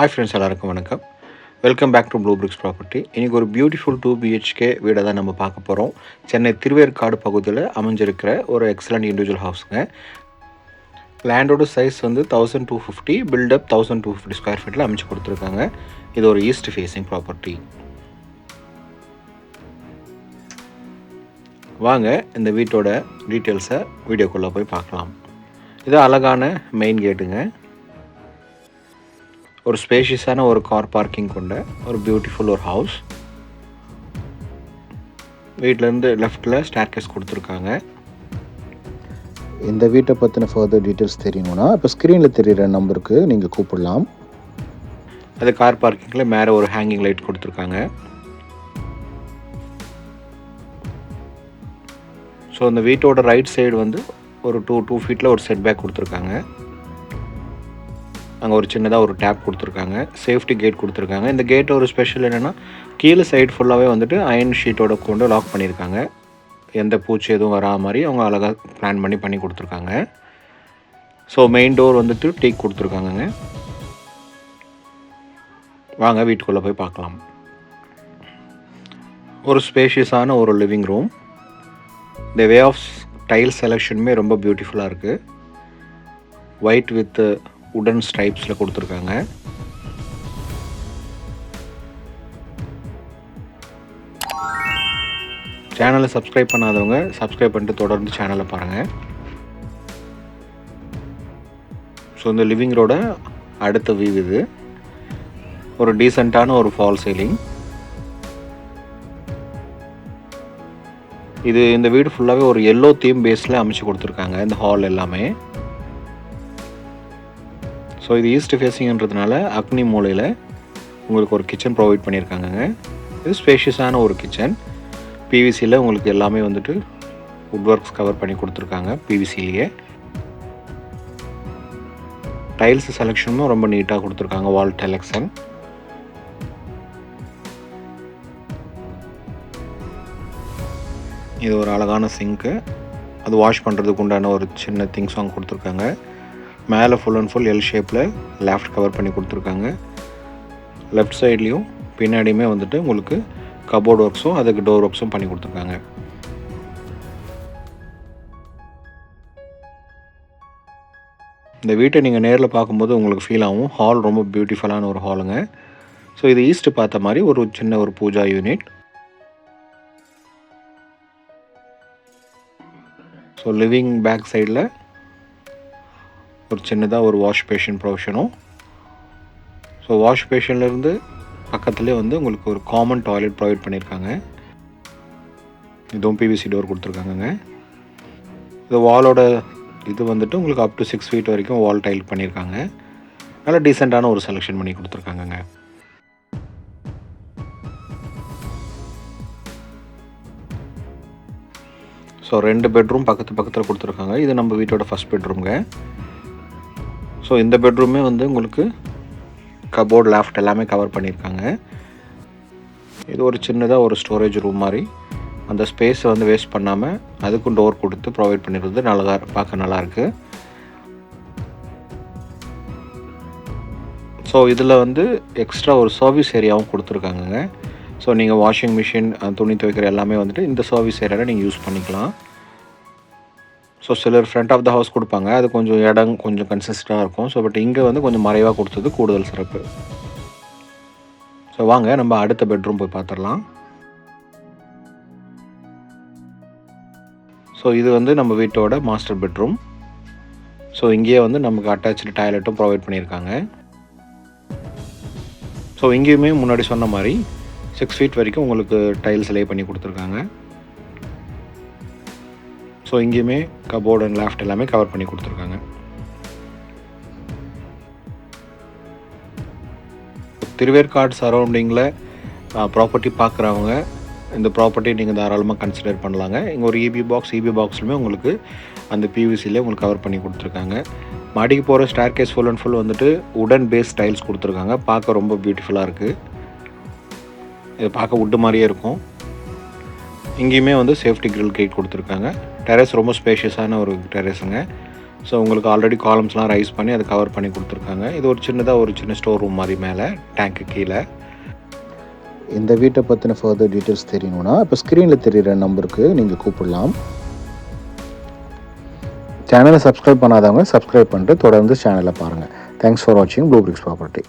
Hi friends எல்லாருக்கும் வணக்கம். Welcome back to Blue Bricks property இன்றைக்கி ஒரு பியூட்டிஃபுல் டூ பிஹெச்கே வீடை தான் நம்ம பார்க்க போகிறோம் சென்னை திருவேற்காடு பகுதியில் அமைஞ்சிருக்கிற ஒரு எக்ஸலண்ட் இண்டிவிஜுவல் ஹவுஸுங்க லேண்டோட சைஸ் வந்து thousand two fifty built up thousand two fifty square ஃபீட்டில் அமைச்சு கொடுத்துருக்காங்க. இது ஒரு ஈஸ்ட் ஃபேஸிங் ப்ராப்பர்ட்டி வாங்க இந்த வீட்டோட டீட்டெயில்ஸை வீடியோக்குள்ளே போய் பார்க்கலாம். இது அழகான மெயின் கேட்டுங்க ஒரு ஸ்பேஷியஸான ஒரு கார் பார்க்கிங் கொண்ட ஒரு பியூட்டிஃபுல் ஒரு ஹவுஸ் வீட்டிலேருந்து லெஃப்டில் ஸ்டேர்கேஸ் கொடுத்துருக்காங்க. இந்த வீட்டை பற்றின ஃபர்தர் டீட்டெயில்ஸ் தெரியணும்னா இப்போ ஸ்க்ரீனில் தெரிகிற நம்பருக்கு நீங்கள் கூப்பிடலாம். அது கார் பார்க்கிங்கில் மேலே ஒரு ஹேங்கிங் லைட் கொடுத்துருக்காங்க. ஸோ அந்த வீட்டோட ரைட் சைடு வந்து ஒரு டூ டூ ஃபீட்டில் ஒரு செட் பேக் கொடுத்துருக்காங்க. அங்கே ஒரு சின்னதாக ஒரு டேப் கொடுத்துருக்காங்க. சேஃப்டி கேட் கொடுத்துருக்காங்க. இந்த கேட் ஒரு ஸ்பெஷல் என்னென்னா கீழே சைடு ஃபுல்லாகவே வந்துட்டு அயன் ஷீட்டோட கொண்டு லாக் பண்ணியிருக்காங்க. எந்த பூச்சி எதுவும் வரா மாதிரி அவங்க அழகாக பிளான் பண்ணி பண்ணி கொடுத்துருக்காங்க. ஸோ மெயின் டோர் வந்துட்டு டீக் கொடுத்துருக்காங்கங்க. வாங்க வீட்டுக்குள்ளே போய் பார்க்கலாம். ஒரு ஸ்பேஷியஸான ஒரு லிவிங் ரூம் இந்த வே ஆஃப் டைல் செலெக்ஷனுமே ரொம்ப பியூட்டிஃபுல்லாக இருக்குது ஒயிட் வித் உடன் ஸ்ட்ரைப்ஸில் கொடுத்துருக்காங்க. சேனலை சப்ஸ்கிரைப் பண்ணாதவங்க சப்ஸ்கிரைப் பண்ணிட்டு தொடர்ந்து சேனலை பாருங்கள் ஸோ இந்த லிவிங் ரோட அடுத்த வியூ இது. ஒரு டீசெண்டான ஒரு ஃபால் சீலிங் இது இந்த வீடு ஃபுல்லாகவே ஒரு எல்லோ தீம் பேஸில் அமைச்சு கொடுத்துருக்காங்க இந்த ஹால் எல்லாமே. ஸோ இது ஈஸ்ட் ஃபேஸிங்ன்றதுனால அக்னி மூலையில் உங்களுக்கு ஒரு கிச்சன் ப்ரொவைட் பண்ணியிருக்காங்கங்க. இது ஸ்பேஷியஸான ஒரு கிச்சன் பிவிசியில் உங்களுக்கு எல்லாமே வந்துட்டு வுட் ஒர்க்ஸ் கவர் பண்ணி கொடுத்துருக்காங்க பிவிசிலேயே டைல்ஸ் செலெக்ஷனும் ரொம்ப நீட்டாக கொடுத்துருக்காங்க வால் டெலெக்ஷன் இது ஒரு அழகான சிங்க்கு அது வாஷ் பண்ணுறதுக்கு உண்டான ஒரு சின்ன திங்ஸும் அங்கே கொடுத்துருக்காங்க. மேலே ஃபுல் அண்ட் ஃபுல் எல் ஷேப்பில் லெஃப்ட் கவர் பண்ணி கொடுத்துருக்காங்க. லெஃப்ட் சைட்லேயும் பின்னாடியுமே வந்துட்டு உங்களுக்கு கபோர்ட் ஒர்க்ஸும் அதுக்கு டோர் ஒர்க்ஸும் பண்ணி கொடுத்துருக்காங்க. இந்த வீட்டை நீங்கள் நேரில் பார்க்கும்போது உங்களுக்கு ஃபீல் ஆகும். ஹால் ரொம்ப பியூட்டிஃபுல்லான ஒரு ஹாலுங்க ஸோ இது ஈஸ்ட் பார்த்த மாதிரி ஒரு சின்ன ஒரு puja unit so living back சைடில் ஒரு சின்னதாக ஒரு வாஷ் பேஷன் ப்ரொவிஷனும். ஸோ வாஷ் பேஷன்லேருந்து பக்கத்துலேயே வந்து உங்களுக்கு ஒரு காமன் டாய்லெட் ப்ரொவைட் பண்ணியிருக்காங்க. இதுவும் பிவிசி டோர் கொடுத்துருக்காங்கங்க. இது வாலோட இது வந்துட்டு உங்களுக்கு அப் டு சிக்ஸ் ஃபீட் வரைக்கும் வால் டைல் பண்ணியிருக்காங்க. நல்ல டீசெண்டான ஒரு செலெக்ஷன் பண்ணி கொடுத்துருக்காங்கங்க. ஸோ ரெண்டு பெட்ரூம் பக்கத்து பக்கத்தில் கொடுத்துருக்காங்க. இது நம்ம வீட்டோட ஃபஸ்ட் பெட்ரூம்ங்க ஸோ இந்த பெட்ரூமே வந்து உங்களுக்கு கபோர்ட் லேஃப்ட் எல்லாமே கவர் பண்ணியிருக்காங்க. இது ஒரு சின்னதாக ஒரு ஸ்டோரேஜ் ரூம் மாதிரி. அந்த ஸ்பேஸை வந்து வேஸ்ட் பண்ணாமல் அதுக்கும் டோர் கொடுத்து ப்ரொவைட் பண்ணிடுறது நல்லா பார்க்க நல்லாயிருக்கு ஸோ இதில் வந்து எக்ஸ்ட்ரா ஒரு சர்வீஸ் ஏரியாவும் கொடுத்துருக்காங்கங்க. ஸோ நீங்கள் வாஷிங் மிஷின் துணி துவைக்கிற எல்லாமே வந்துட்டு இந்த சர்வீஸ் ஏரியாவில் நீங்கள் யூஸ் பண்ணிக்கலாம். ஸோ சிலர் ஃப்ரண்ட் ஆஃப் த ஹவுஸ் கொடுப்பாங்க. அது கொஞ்சம் இடம் கொஞ்சம் கன்சிஸ்டாக இருக்கும். ஸோ பட் இங்கே வந்து கொஞ்சம் மறைவாக கொடுத்தது கூடுதல் சிறப்பு. ஸோ வாங்க நம்ம அடுத்த பெட்ரூம் போய் பார்த்துடலாம். ஸோ இது வந்து நம்ம வீட்டோட மாஸ்டர் பெட்ரூம் ஸோ இங்கேயே வந்து நமக்கு அட்டாச்சு டாய்லெட்டும் ப்ரொவைட் பண்ணியிருக்காங்க. ஸோ இங்கேயுமே முன்னாடி சொன்ன மாதிரி சிக்ஸ் ஃபீட் வரைக்கும் உங்களுக்கு டைல்ஸ் லே பண்ணி கொடுத்துருக்காங்க. ஸோ இங்கேயுமே கபோர்ட் அண்ட் லேஃப்ட் எல்லாமே கவர் பண்ணி கொடுத்துருக்காங்க. திருவேற்காடு சரௌண்டிங்கில் ப்ராப்பர்ட்டி பார்க்குறவங்க இந்த ப்ராப்பர்ட்டி நீங்கள் தாராளமாக கன்சிடர் பண்ணலாங்க. இங்கே ஒரு இபி பாக்ஸ் இபி பாக்ஸ்லுமே உங்களுக்கு அந்த பிவிசியில் உங்களுக்கு கவர் பண்ணி கொடுத்துருக்காங்க. மாடிக்கு போகிற staircase full and full வந்துட்டு உடன் பேஸ் டைல்ஸ் கொடுத்துருக்காங்க. பார்க்க ரொம்ப பியூட்டிஃபுல்லாக இருக்குது இது பார்க்க உட்டு மாதிரியே இருக்கும். இங்கேயுமே வந்து சேஃப்டி கிரில் கேட் கொடுத்துருக்காங்க. டெரஸ் ரொம்ப ஸ்பேஷியஸான ஒரு டெரஸுங்க. ஸோ உங்களுக்கு ஆல்ரெடி காலம்ஸ்லாம் ரைஸ் பண்ணி அதை கவர் பண்ணி கொடுத்துருக்காங்க. இது ஒரு சின்னதாக ஒரு சின்ன ஸ்டோர் ரூம் மாதிரி மேலே டேங்க்கு கீழே. இந்த வீட்டை பற்றின ஃபர்தர் டீட்டெயில்ஸ் தெரியணும்னா இப்போ ஸ்க்ரீனில் தெரிகிற நம்பருக்கு நீங்கள் கூப்பிடலாம். சேனலை சப்ஸ்கிரைப் பண்ணாதவங்க சப்ஸ்கிரைப் பண்ணிட்டு தொடர்ந்து சேனலை பாருங்கள் தேங்க்ஸ் ஃபார் வாட்சிங் ப்ளூ பிரிக்ஸ் ப்ராப்பர்ட்டி